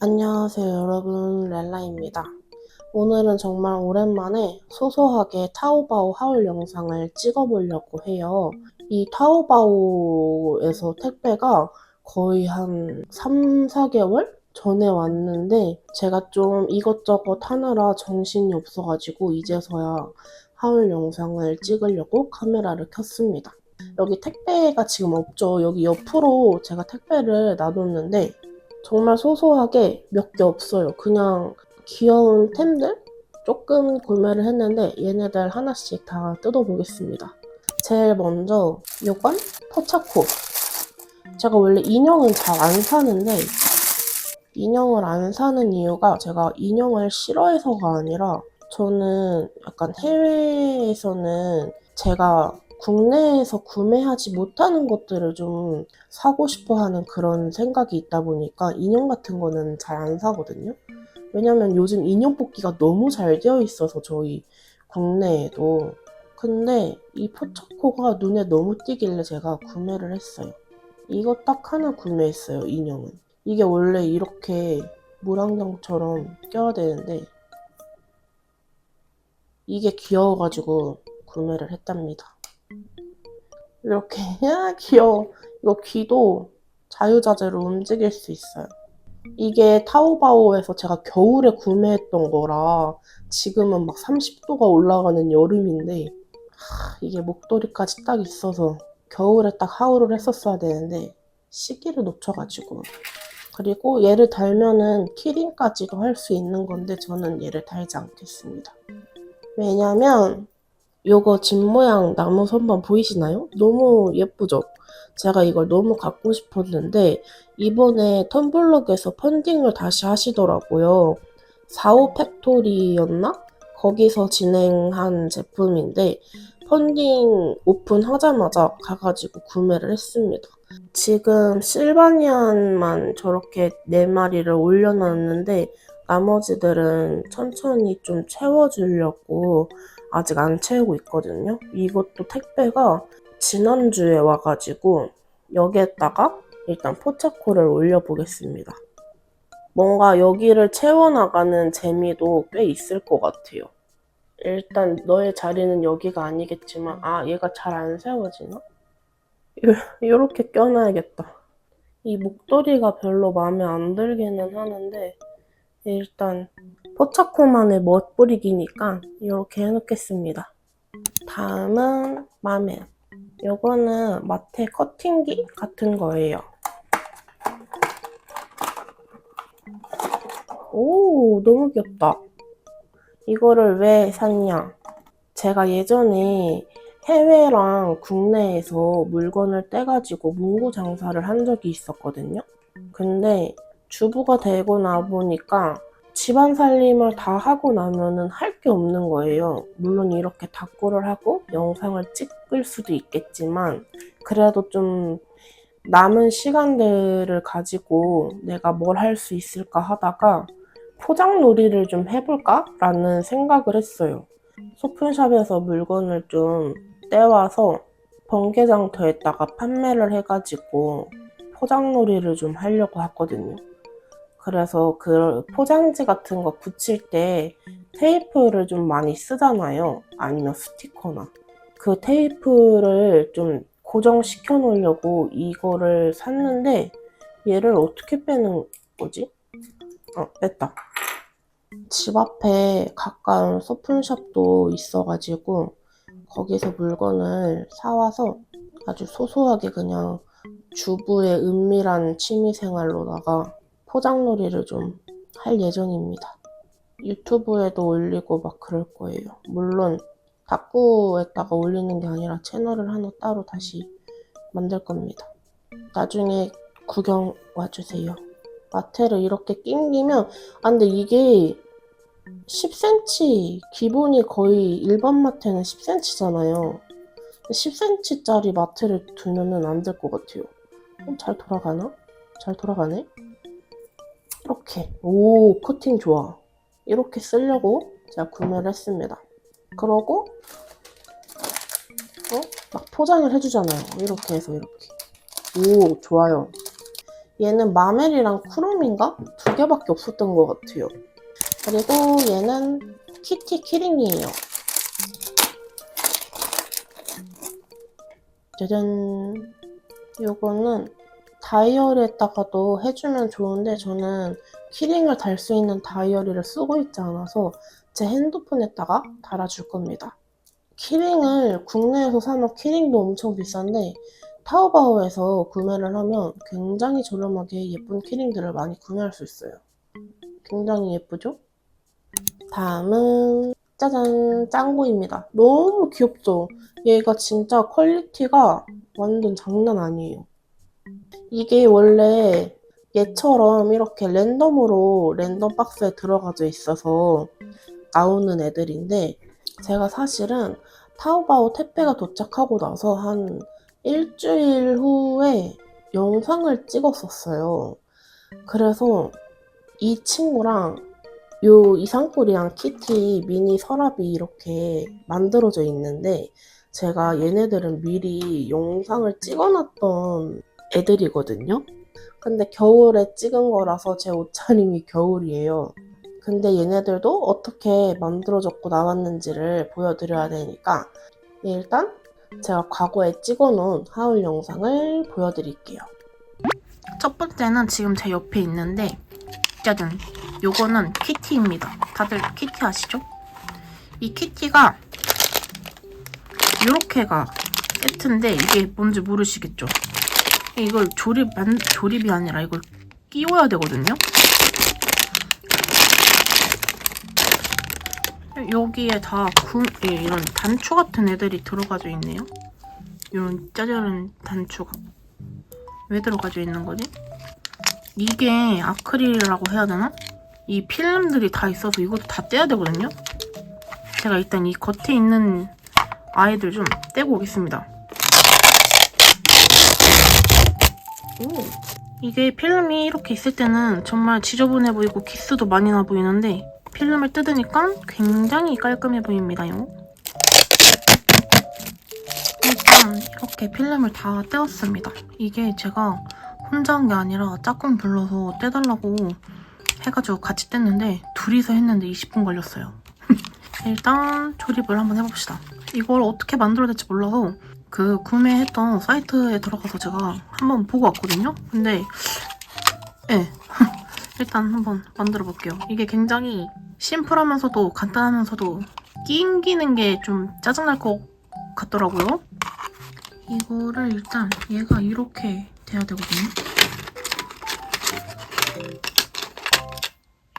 안녕하세요 여러분 렐라입니다. 오늘은 정말 오랜만에 소소하게 타오바오 하울 영상을 찍어보려고 해요. 이 타오바오에서 택배가 거의 한 3, 4개월 전에 왔는데 제가 좀 이것저것 하느라 정신이 없어가지고 이제서야 하울 영상을 찍으려고 카메라를 켰습니다. 여기 택배가 지금 없죠. 여기 옆으로 제가 택배를 놔뒀는데 정말 소소하게 몇 개 없어요. 그냥 귀여운 템들? 조금 구매를 했는데 얘네들 하나씩 다 뜯어보겠습니다. 제일 먼저 요건 포차코. 제가 원래 인형은 잘 안 사는데 인형을 안 사는 이유가 제가 인형을 싫어해서가 아니라 저는 약간 해외에서는 제가 국내에서 구매하지 못하는 것들을 좀 사고 싶어 하는 그런 생각이 있다 보니까 인형 같은 거는 잘 안 사거든요. 왜냐면 요즘 인형 뽑기가 너무 잘 되어 있어서 저희 국내에도. 근데 이 포차코가 눈에 너무 띄길래 제가 구매를 했어요. 이거 딱 하나 구매했어요, 인형은. 이게 원래 이렇게 물안경처럼 껴야 되는데 이게 귀여워가지고 구매를 했답니다. 이렇게 야 귀여워. 이거 귀도 자유자재로 움직일 수 있어요. 이게 타오바오에서 제가 겨울에 구매했던 거라 지금은 막 30도가 올라가는 여름인데 하, 이게 목도리까지 딱 있어서 겨울에 딱 하울을 했었어야 되는데 시기를 놓쳐가지고 그리고 얘를 달면은 키링까지도 할 수 있는 건데 저는 얘를 달지 않겠습니다. 왜냐면 요거 집 모양 나무 선반 보이시나요? 너무 예쁘죠? 제가 이걸 너무 갖고 싶었는데 이번에 텀블럭에서 펀딩을 다시 하시더라고요. 45 팩토리였나? 거기서 진행한 제품인데 펀딩 오픈하자마자 가가지고 구매를 했습니다. 지금 실바니안만 저렇게 4마리를 올려놨는데 나머지들은 천천히 좀 채워주려고 아직 안 채우고 있거든요. 이것도 택배가 지난주에 와가지고 여기에다가 일단 포차코를 올려보겠습니다. 뭔가 여기를 채워나가는 재미도 꽤 있을 것 같아요. 일단 너의 자리는 여기가 아니겠지만 아 얘가 잘 안 세워지나? 이렇게 껴놔야겠다. 이 목도리가 별로 마음에 안 들기는 하는데 일단 포차코만의 멋부리기니까 이렇게 해놓겠습니다. 다음은 마멜. 요거는 마테 커팅기 같은 거예요. 오, 너무 귀엽다. 이거를 왜 샀냐? 제가 예전에 해외랑 국내에서 물건을 떼가지고 문구 장사를 한 적이 있었거든요. 근데 주부가 되고 나 보니까 집안 살림을 다 하고 나면은 할 게 없는 거예요. 물론 이렇게 다꾸를 하고 영상을 찍을 수도 있겠지만 그래도 좀 남은 시간들을 가지고 내가 뭘 할 수 있을까 하다가 포장놀이를 좀 해볼까? 라는 생각을 했어요. 소품샵에서 물건을 좀 떼와서 번개장터에다가 판매를 해가지고 포장놀이를 좀 하려고 했거든요. 그래서 그 포장지 같은 거 붙일 때 테이프를 좀 많이 쓰잖아요. 아니면 스티커나. 그 테이프를 좀 고정시켜 놓으려고 이거를 샀는데 얘를 어떻게 빼는 거지? 어, 뺐다. 집 앞에 가까운 소품샵도 있어가지고 거기서 물건을 사와서 아주 소소하게 그냥 주부의 은밀한 취미생활로다가 포장놀이를 좀 할 예정입니다. 유튜브에도 올리고 막 그럴 거예요. 물론 다꾸에다가 올리는 게 아니라 채널을 하나 따로 다시 만들 겁니다. 나중에 구경 와주세요. 마테를 이렇게 낑기면 아 근데 이게 10cm 기본이 거의 일반 마테는 10cm잖아요. 10cm짜리 마테를 두면은 안 될 것 같아요. 어, 잘 돌아가나? 잘 돌아가네? 이렇게 오 코팅 좋아 이렇게 쓰려고 제가 구매를 했습니다 그러고 어? 막 포장을 해주잖아요 이렇게 해서 이렇게 오 좋아요 얘는 마멜이랑 쿠롬인가? 두 개밖에 없었던 것 같아요. 그리고 얘는 키티 키링이에요. 짜잔. 요거는 다이어리에다가도 해주면 좋은데 저는 키링을 달 수 있는 다이어리를 쓰고 있지 않아서 제 핸드폰에다가 달아줄 겁니다. 키링을 국내에서 사면 키링도 엄청 비싼데 타오바오에서 구매를 하면 굉장히 저렴하게 예쁜 키링들을 많이 구매할 수 있어요. 굉장히 예쁘죠? 다음은 짜잔 짱구입니다. 너무 귀엽죠? 얘가 진짜 퀄리티가 완전 장난 아니에요. 이게 원래 얘처럼 이렇게 랜덤으로 랜덤 박스에 들어가져 있어서 나오는 애들인데 제가 사실은 타오바오 택배가 도착하고 나서 한 일주일 후에 영상을 찍었었어요. 그래서 이 친구랑 요 이상꼬리랑 키티 미니 서랍이 이렇게 만들어져 있는데 제가 얘네들은 미리 영상을 찍어놨던 애들이거든요. 근데 겨울에 찍은 거라서 제 옷차림이 겨울이에요. 근데 얘네들도 어떻게 만들어졌고 나왔는지를 보여드려야 되니까 일단 제가 과거에 찍어놓은 하울 영상을 보여드릴게요. 첫 번째는 지금 제 옆에 있는데 짜잔 요거는 키티입니다. 다들 키티 아시죠? 이 키티가 요렇게가 세트인데 이게 뭔지 모르시겠죠? 이걸 조립, 만, 조립이 아니라 이걸 끼워야 되거든요? 여기에 다 구, 예, 이런 단추 같은 애들이 들어가져 있네요. 이런 짜잘한 단추가. 왜 들어가져 있는 거지? 이게 아크릴이라고 해야 되나? 이 필름들이 다 있어서 이것도 다 떼야 되거든요? 제가 일단 이 겉에 있는 아이들 좀 떼고 오겠습니다. 오. 이게 필름이 이렇게 있을 때는 정말 지저분해 보이고 기스도 많이 나 보이는데 필름을 뜯으니까 굉장히 깔끔해 보입니다요. 일단 이렇게 필름을 다 떼었습니다. 이게 제가 혼자 한 게 아니라 짝꿍 불러서 떼달라고 해가지고 같이 뗐는데 둘이서 했는데 20분 걸렸어요. 일단 조립을 한번 해봅시다. 이걸 어떻게 만들어야 될지 몰라서 그 구매했던 사이트에 들어가서 제가 한번 보고 왔거든요. 근데 예 일단 한번 만들어 볼게요. 이게 굉장히 심플하면서도 간단하면서도 끼기는 게 좀 짜증날 것 같더라고요. 이거를 일단 얘가 이렇게 돼야 되거든요.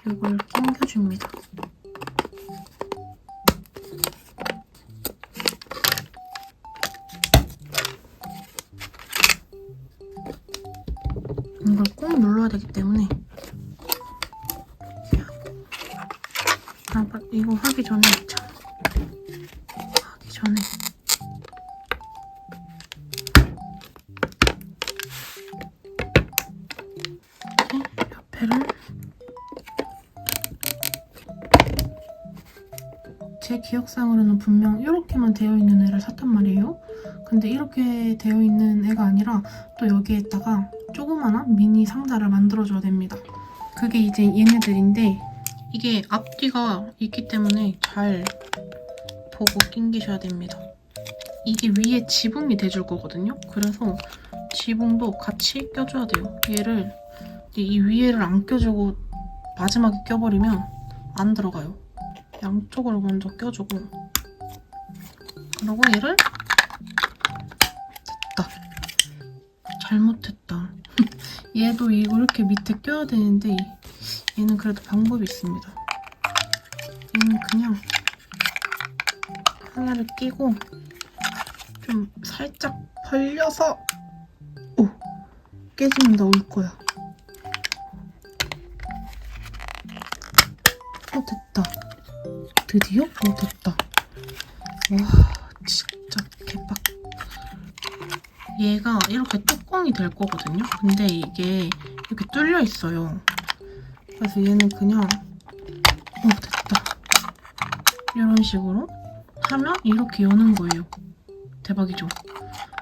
이걸 끼겨줍니다. 되기 때문에. 아, 맞- 이거 하기 전에 참 하기 전에. 옆에를 제 기억상으로는 분명 이렇게만 되어 있는 애를 샀단 말이에요. 근데 이렇게 되어 있는 애가 아니라 또 여기에다가 조그마한 미니 상자를 만들어줘야 됩니다. 그게 이제 얘네들인데 이게 앞뒤가 있기 때문에 잘 보고 낑기셔야 됩니다. 이게 위에 지붕이 돼줄 거거든요. 그래서 지붕도 같이 껴줘야 돼요. 얘를 이 위에를 안 껴주고 마지막에 껴버리면 안 들어가요. 양쪽으로 먼저 껴주고 그리고 얘를 됐다. 잘못했다. 얘도 이거 이렇게 밑에 껴야 되는데 얘는 그래도 방법이 있습니다. 얘는 그냥 하나를 끼고 좀 살짝 벌려서 오 깨지면 나올 거야. 어 됐다. 드디어 어 됐다. 와 뚜껑이 될 거거든요. 근데 이게 이렇게 뚫려 있어요. 그래서 얘는 그냥 어 됐다. 이런 식으로 하면 이렇게 여는 거예요. 대박이죠?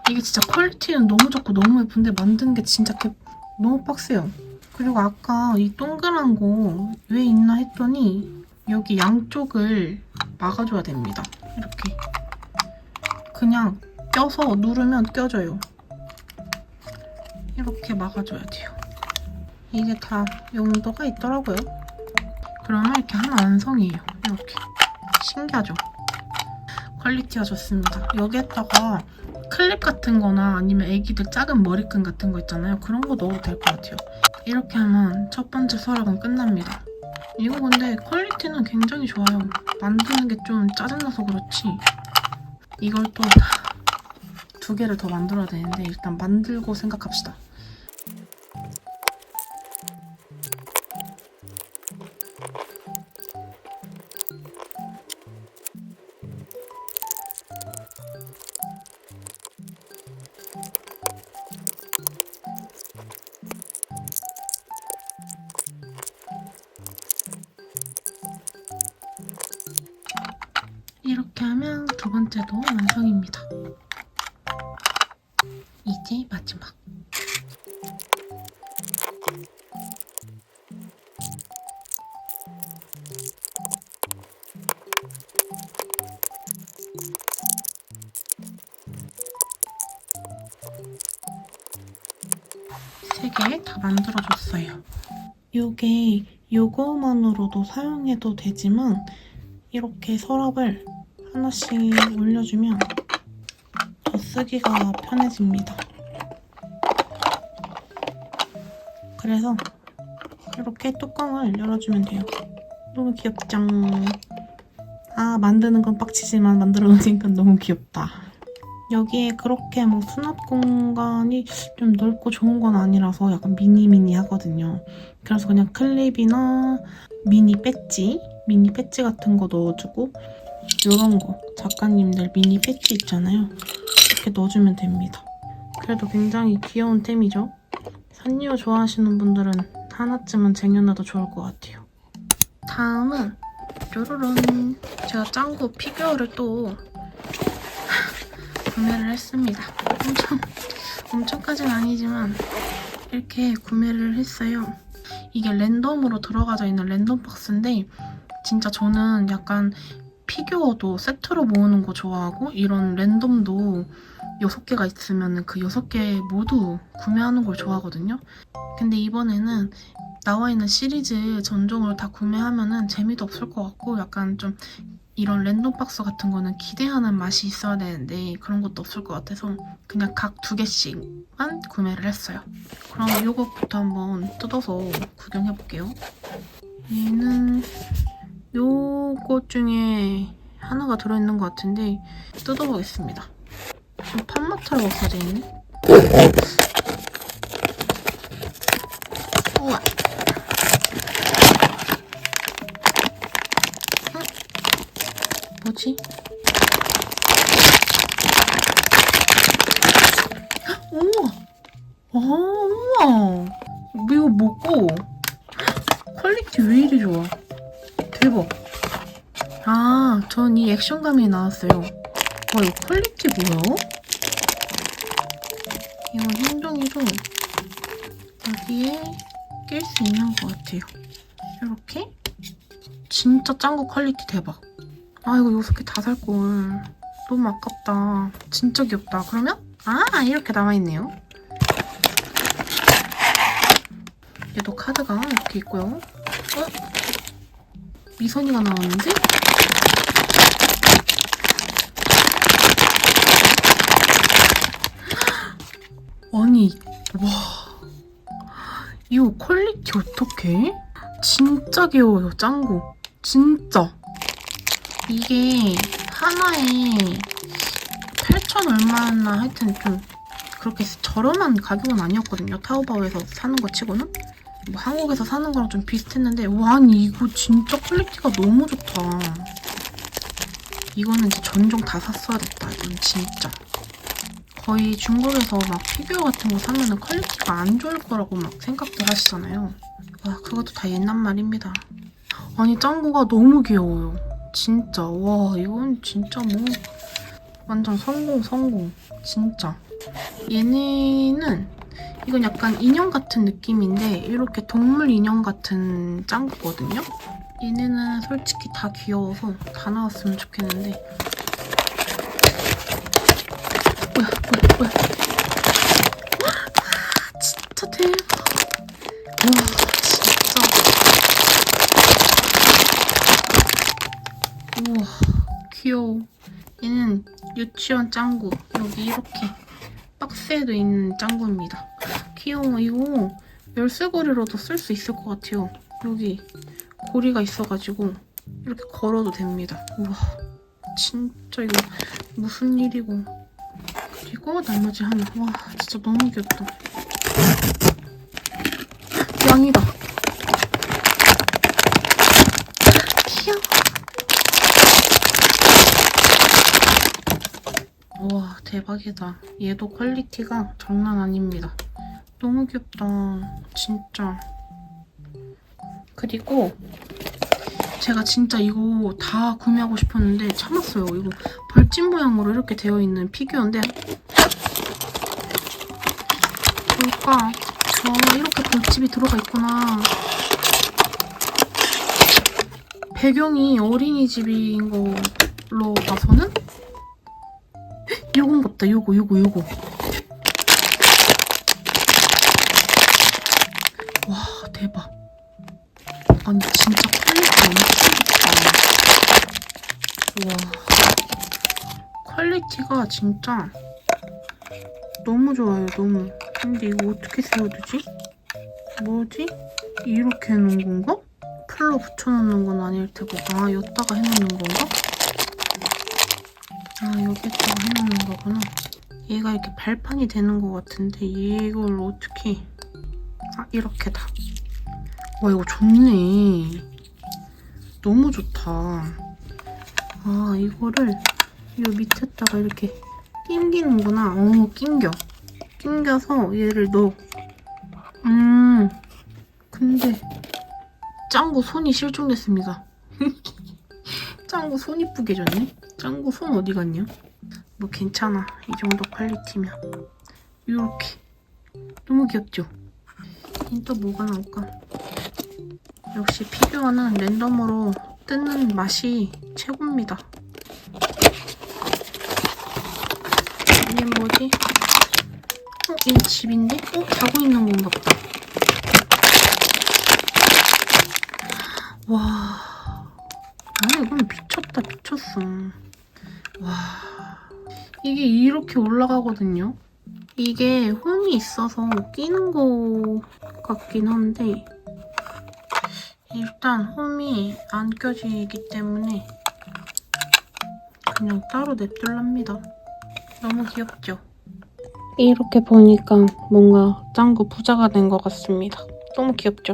이게 진짜 퀄리티는 너무 좋고 너무 예쁜데 만든 게 진짜 개 너무 빡세요. 그리고 아까 이 동그란 거 왜 있나 했더니 여기 양쪽을 막아줘야 됩니다. 이렇게. 그냥 껴서 누르면 껴져요. 이렇게 막아줘야 돼요. 이게 다 용도가 있더라고요. 그러면 이렇게 하나 완성이에요. 이렇게. 신기하죠? 퀄리티가 좋습니다. 여기에다가 클립 같은 거나 아니면 애기들 작은 머리끈 같은 거 있잖아요. 그런 거 넣어도 될 것 같아요. 이렇게 하면 첫 번째 서랍은 끝납니다. 이거 근데 퀄리티는 굉장히 좋아요. 만드는 게 좀 짜증나서 그렇지. 이걸 또 두 개를 더 만들어야 되는데 일단 만들고 생각합시다. 요거만으로도 사용해도 되지만 이렇게 서랍을 하나씩 올려주면 더 쓰기가 편해집니다. 그래서 이렇게 뚜껑을 열어주면 돼요. 너무 귀엽죠? 아, 만드는 건 빡치지만 만들어 놓으니까 너무 귀엽다. 여기에 그렇게 뭐 수납 공간이 좀 넓고 좋은 건 아니라서 약간 미니미니 하거든요. 그래서 그냥 클립이나 미니 배지, 미니 배지 같은 거 넣어주고 이런 거 작가님들 미니 배지 있잖아요. 이렇게 넣어주면 됩니다. 그래도 굉장히 귀여운 템이죠. 산리오 좋아하시는 분들은 하나쯤은 쟁여놔도 좋을 것 같아요. 다음은 뾰로론 제가 짱구 피규어를 또 구매를 했습니다. 엄청 엄청까지는 아니지만 이렇게 구매를 했어요. 이게 랜덤으로 들어가져 있는 랜덤 박스인데 진짜 저는 약간 피규어도 세트로 모으는 거 좋아하고 이런 랜덤도 6개가 있으면 그 6개 모두 구매하는 걸 좋아하거든요. 근데 이번에는 나와 있는 시리즈 전종으로 다 구매하면은 재미도 없을 것 같고 약간 좀 이런 랜덤 박스 같은 거는 기대하는 맛이 있어야 되는데 그런 것도 없을 것 같아서 그냥 각 두 개씩만 구매를 했어요. 그럼 이것부터 한번 뜯어서 구경해 볼게요. 얘는 요것 중에 하나가 들어있는 것 같은데 뜯어보겠습니다. 좀 판마트로 없어져 있네. 우와. 응? 뭐지? 우와. 아, 우와. 이거 뭐고? 퀄리티 왜 이리 좋아? 대박. 아, 전 이 액션감이 나왔어요. 와, 이거 퀄리티 뭐야? 이거 행동이도 여기에 낄 수 있는 것 같아요. 이렇게. 진짜 짱구 퀄리티 대박. 아, 이거 여섯 개 다 살걸. 너무 아깝다. 진짜 귀엽다. 그러면? 아, 이렇게 남아있네요. 얘도 카드가 이렇게 있고요. 어? 미선이가 나왔는데? 아니, 와. 이거 퀄리티 어떡해? 진짜 귀여워요, 짱구. 진짜. 이게 하나에 8천 얼마나 하여튼 좀 그렇게 저렴한 가격은 아니었거든요. 타오바오에서 사는 거 치고는. 뭐 한국에서 사는 거랑 좀 비슷했는데 와 아니 이거 진짜 퀄리티가 너무 좋다. 이거는 이제 전종 다 샀어야 됐다. 이건 진짜. 거의 중국에서 막 피규어 같은 거 사면은 퀄리티가 안 좋을 거라고 막 생각들 하시잖아요. 와 그것도 다 옛날 말입니다. 아니 짱구가 너무 귀여워요. 진짜 와 이건 진짜 뭐 완전 성공 성공 진짜. 얘네는 이건 약간 인형 같은 느낌인데 이렇게 동물 인형 같은 짱구거든요. 얘네는 솔직히 다 귀여워서 다 나왔으면 좋겠는데 뭐야 뭐야 뭐야 귀여워. 얘는 유치원 짱구. 여기 이렇게 박스에도 있는 짱구입니다. 귀여워. 이거 열쇠고리로도 쓸 수 있을 것 같아요. 여기 고리가 있어가지고 이렇게 걸어도 됩니다. 우와 진짜 이거 무슨 일이고. 그리고 나머지 하나. 와 진짜 너무 귀엽다. 양이다 귀여워 우와 대박이다. 얘도 퀄리티가 장난 아닙니다. 너무 귀엽다. 진짜. 그리고 제가 진짜 이거 다 구매하고 싶었는데 참았어요. 이거 벌집 모양으로 이렇게 되어 있는 피규어인데 뭘까 아 이렇게 벌집이 들어가 있구나. 배경이 어린이집인 걸로 봐서는 요건 같다 요거 요거 요거 와 대박 아니 진짜 퀄리티 엄청 좋다 와 퀄리티가 진짜 너무 좋아요 너무 근데 이거 어떻게 세워두지? 뭐지? 이렇게 해놓은 건가? 풀로 붙여놓는 건 아닐 테고 아 여기다가 해놓는 건가? 아 여기다가 해놓는 거구나. 얘가 이렇게 발판이 되는 것 같은데 이걸 어떻게 아 이렇게 다. 와 이거 좋네. 너무 좋다. 아 이거를 이 밑에다가 이렇게 낑기는구나. 어 낑겨. 낑겨서 얘를 넣어. 음 근데 짱구 손이 실종됐습니다. 짱구 손 이쁘게 졌네 짱구 손 어디 갔냐 뭐 괜찮아 이 정도 퀄리티면 이렇게 너무 귀엽죠 또 뭐가 나올까 역시 피규어는 랜덤으로 뜯는 맛이 최고입니다 이게 뭐지? 어? 얘 집인데? 어? 자고 있는 건가 보다 미쳤어. 와. 이게 이렇게 올라가거든요? 이게 홈이 있어서 끼는 거 같긴 한데, 일단 홈이 안 껴지기 때문에 그냥 따로 냅둘랍니다. 너무 귀엽죠? 이렇게 보니까 뭔가 짱구 부자가 된 것 같습니다. 너무 귀엽죠?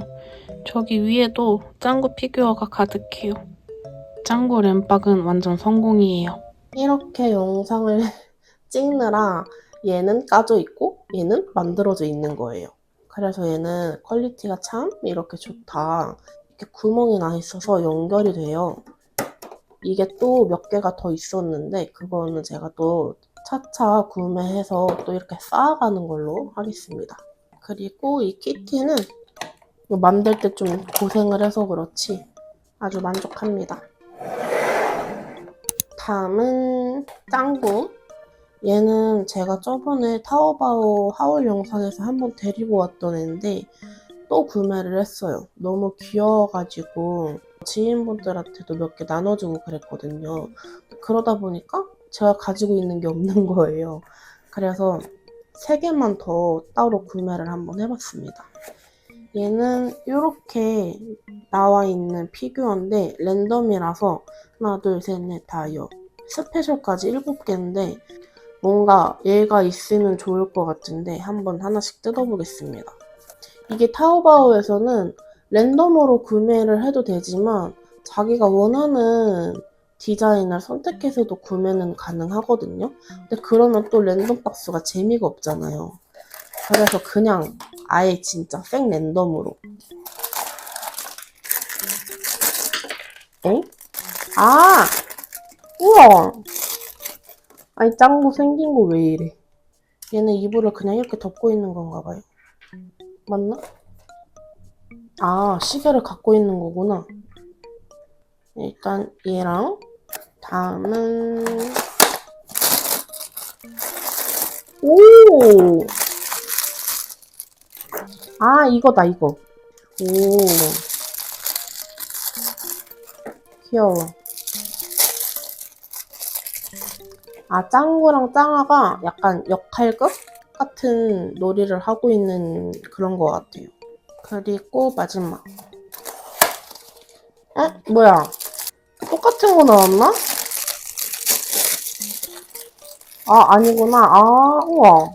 저기 위에도 짱구 피규어가 가득해요. 짱구 램박은 완전 성공이에요. 이렇게 영상을 찍느라 얘는 까져 있고 얘는 만들어져 있는 거예요. 그래서 얘는 퀄리티가 참 이렇게 좋다. 이렇게 구멍이 나 있어서 연결이 돼요. 이게 또 몇 개가 더 있었는데 그거는 제가 또 차차 구매해서 또 이렇게 쌓아가는 걸로 하겠습니다. 그리고 이 키티는 만들 때 좀 고생을 해서 그렇지 아주 만족합니다. 다음은 짱구. 얘는 제가 저번에 타오바오 하울 영상에서 한번 데리고 왔던 애인데 또 구매를 했어요. 너무 귀여워가지고 지인분들한테도 몇 개 나눠주고 그랬거든요. 그러다 보니까 제가 가지고 있는 게 없는 거예요. 그래서 세 개만 더 따로 구매를 한번 해봤습니다. 얘는 이렇게 나와 있는 피규어인데 랜덤이라서 하나, 둘, 셋, 넷, 다, 여 스페셜까지 일곱 개인데 뭔가 얘가 있으면 좋을 것 같은데 한번 하나씩 뜯어보겠습니다. 이게 타오바오에서는 랜덤으로 구매를 해도 되지만 자기가 원하는 디자인을 선택해서도 구매는 가능하거든요. 근데 그러면 또 랜덤 박스가 재미가 없잖아요. 그래서 그냥 아예 진짜 생 랜덤으로. 어? 아! 우와! 아니, 짱구 생긴 거 왜 이래? 얘는 이불을 그냥 이렇게 덮고 있는 건가 봐요. 맞나? 아, 시계를 갖고 있는 거구나. 일단 얘랑 다음은 오! 아, 이거다, 이거. 오. 귀여워. 아, 짱구랑 짱아가 약간 역할극 같은 놀이를 하고 있는 그런 것 같아요. 그리고 마지막. 어? 뭐야? 똑같은 거 나왔나? 아, 아니구나. 아, 우와.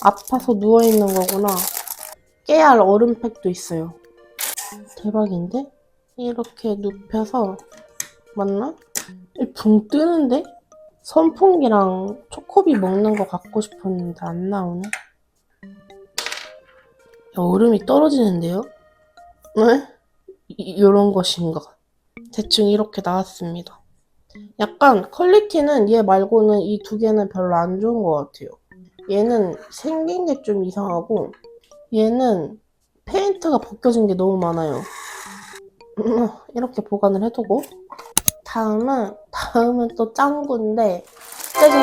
아파서 누워있는 거구나. 깨알 얼음팩도 있어요. 대박인데? 이렇게 눕혀서, 맞나? 이붕 뜨는데? 선풍기랑 초코비 먹는 거 갖고 싶었는데 안 나오네. 야, 얼음이 떨어지는데요? 네? 이, 이런 것인가. 대충 이렇게 나왔습니다. 약간 퀄리티는 얘 말고는 이 두 개는 별로 안 좋은 것 같아요. 얘는 생긴 게 좀 이상하고 얘는 페인트가 벗겨진 게 너무 많아요. 음, 이렇게 보관을 해두고 다음은 다음은 또 짱구인데 짜잔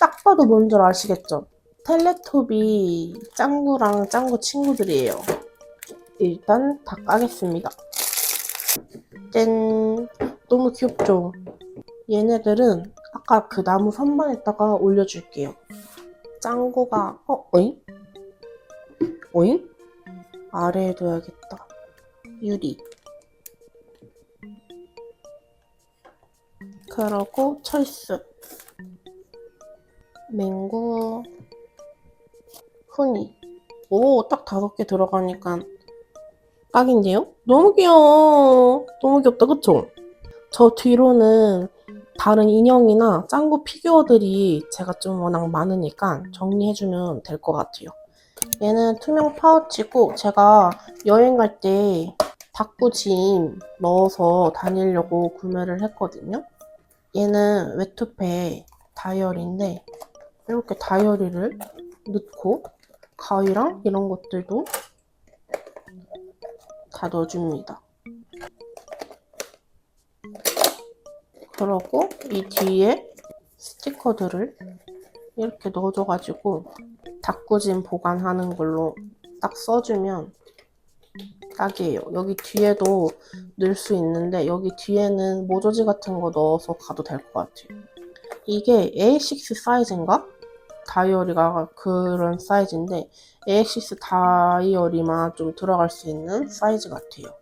딱 봐도 뭔 줄 아시겠죠? 텔레토비 짱구랑 짱구 친구들이에요. 일단 다 까겠습니다. 짠 너무 귀엽죠? 얘네들은 아까 그 나무 선반에다가 올려줄게요. 짱구가 어? 어잉? 어잉? 아래에 둬야겠다. 유리. 그러고 철수. 맹구. 훈이. 오, 딱 다섯 개 들어가니까 딱인데요? 너무 귀여워. 너무 귀엽다, 그쵸? 저 뒤로는 다른 인형이나 짱구 피규어들이 제가 좀 워낙 많으니까 정리해주면 될 것 같아요. 얘는 투명 파우치고 제가 여행 갈때 닭구짐 넣어서 다니려고 구매를 했거든요. 얘는 웨투페 다이어리인데 이렇게 다이어리를 넣고 가위랑 이런 것들도 다 넣어줍니다. 그러고 이 뒤에 스티커들을 이렇게 넣어줘가지고 닭구짐 보관하는 걸로 딱 써주면 딱이에요. 여기 뒤에도 넣을 수 있는데 여기 뒤에는 모조지 같은 거 넣어서 가도 될 것 같아요. 이게 A6 사이즈인가? 다이어리가 그런 사이즈인데 A6 다이어리만 좀 들어갈 수 있는 사이즈 같아요.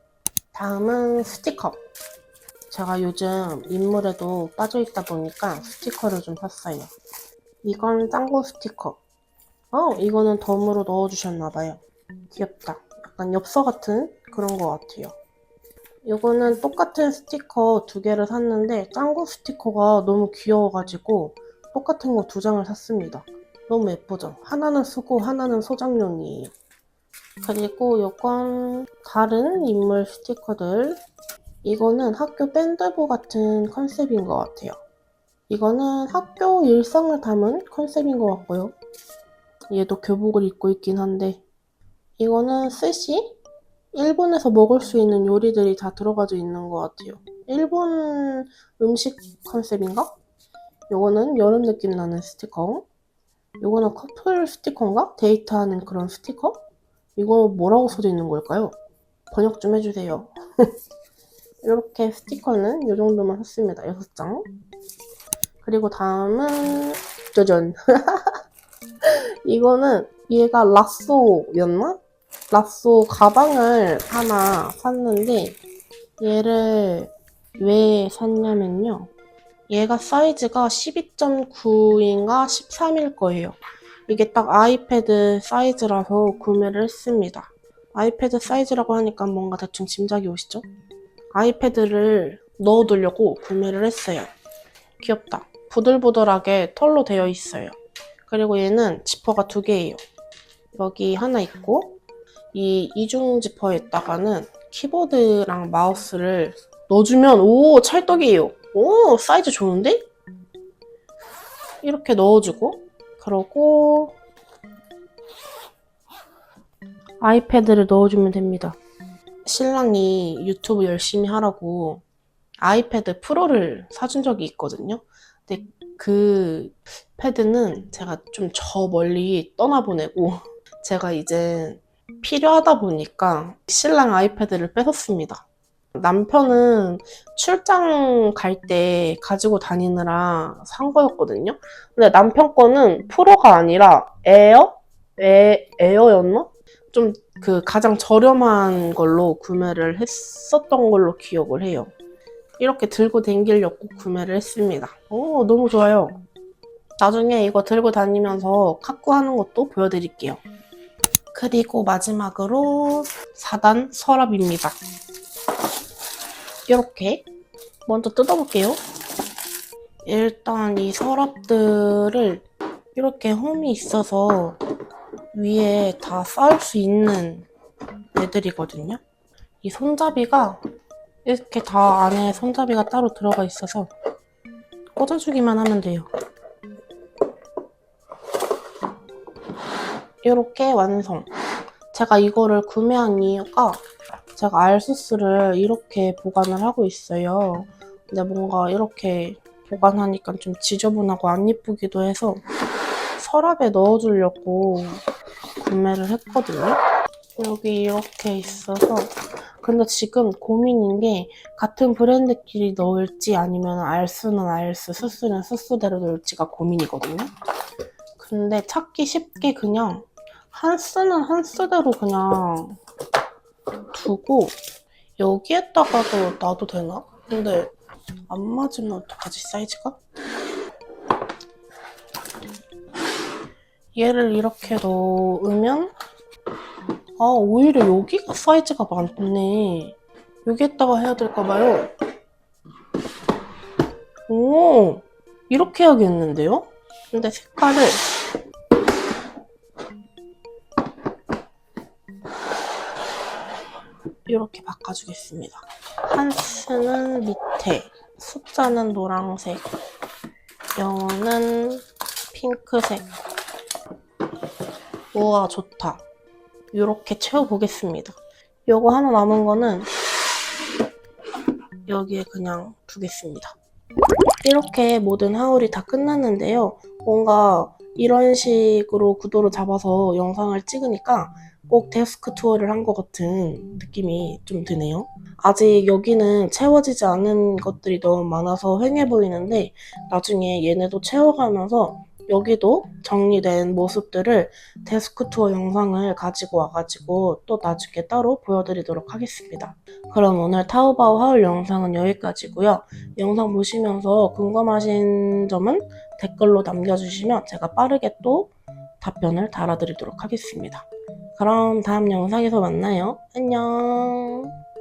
다음은 스티커. 제가 요즘 인물에도 빠져있다 보니까 스티커를 좀 샀어요. 이건 짱구 스티커. 어, 이거는 덤으로 넣어주셨나봐요. 귀엽다. 약간 엽서 같은 그런 것 같아요. 이거는 똑같은 스티커 두 개를 샀는데 짱구 스티커가 너무 귀여워가지고 똑같은 거 두 장을 샀습니다. 너무 예쁘죠? 하나는 쓰고 하나는 소장용이에요. 그리고 이건 다른 인물 스티커들. 이거는 학교 밴드부 같은 컨셉인 것 같아요. 이거는 학교 일상을 담은 컨셉인 것 같고요. 얘도 교복을 입고 있긴 한데 이거는 스시? 일본에서 먹을 수 있는 요리들이 다 들어가져 있는 것 같아요. 일본 음식 컨셉인가? 요거는 여름 느낌 나는 스티커. 요거는 커플 스티커인가? 데이트하는 그런 스티커? 이거 뭐라고 써져 있는 걸까요? 번역 좀 해주세요. 이렇게 스티커는 이 정도만 샀습니다. 6장. 그리고 다음은 짜잔. 이거는 얘가 라쏘였나? 라쏘 가방을 하나 샀는데 얘를 왜 샀냐면요. 얘가 사이즈가 12.9인가 13일 거예요. 이게 딱 아이패드 사이즈라서 구매를 했습니다. 아이패드 사이즈라고 하니까 뭔가 대충 짐작이 오시죠? 아이패드를 넣어두려고 구매를 했어요. 귀엽다. 부들부들하게 털로 되어 있어요. 그리고 얘는 지퍼가 두 개예요. 여기 하나 있고 이 이중 지퍼에다가는 키보드랑 마우스를 넣어주면 오 찰떡이에요. 오 사이즈 좋은데? 이렇게 넣어주고 그러고 아이패드를 넣어주면 됩니다. 신랑이 유튜브 열심히 하라고 아이패드 프로를 사준 적이 있거든요. 근데 그 패드는 제가 좀 저 멀리 떠나보내고 제가 이제 필요하다 보니까 신랑 아이패드를 뺏었습니다. 남편은 출장 갈 때 가지고 다니느라 산 거였거든요. 근데 남편 거는 프로가 아니라 에어? 에, 에어였나? 좀 그 가장 저렴한 걸로 구매를 했었던 걸로 기억을 해요. 이렇게 들고 다니려고 구매를 했습니다. 오, 너무 좋아요. 나중에 이거 들고 다니면서 카쿠 하는 것도 보여드릴게요. 그리고 마지막으로 4단 서랍입니다. 이렇게 먼저 뜯어볼게요. 일단 이 서랍들을 이렇게 홈이 있어서 위에 다 쌓을 수 있는 애들이거든요. 이 손잡이가 이렇게 다 안에 손잡이가 따로 들어가 있어서 꽂아주기만 하면 돼요. 이렇게 완성. 제가 이거를 구매한 이유가 제가 알수스를 이렇게 보관을 하고 있어요. 근데 뭔가 이렇게 보관하니까 좀 지저분하고 안 예쁘기도 해서 서랍에 넣어주려고 구매를 했거든요. 여기 이렇게 있어서 근데 지금 고민인 게 같은 브랜드끼리 넣을지 아니면 알수는 알수, 수수는 수수대로 넣을지가 고민이거든요. 근데 찾기 쉽게 그냥 한스는 한스대로 그냥 두고 여기에다가도 놔도 되나? 근데 안 맞으면 어떡하지 사이즈가? 얘를 이렇게 넣으면 아 오히려 여기가 사이즈가 많네 여기에다가 해야 될까봐요 오 이렇게 해야겠는데요? 근데 색깔을 이렇게 바꿔주겠습니다. 한스는 밑에, 숫자는 노란색, 영어는 핑크색. 우와, 좋다. 이렇게 채워보겠습니다. 요거 하나 남은 거는 여기에 그냥 두겠습니다. 이렇게 모든 하울이 다 끝났는데요. 뭔가 이런 식으로 구도를 잡아서 영상을 찍으니까 꼭 데스크 투어를 한 것 같은 느낌이 좀 드네요. 아직 여기는 채워지지 않은 것들이 너무 많아서 휑해 보이는데 나중에 얘네도 채워가면서 여기도 정리된 모습들을 데스크 투어 영상을 가지고 와가지고 또 나중에 따로 보여드리도록 하겠습니다. 그럼 오늘 타오바오 하울 영상은 여기까지고요. 영상 보시면서 궁금하신 점은 댓글로 남겨주시면 제가 빠르게 또 답변을 달아드리도록 하겠습니다. 그럼 다음 영상에서 만나요. 안녕.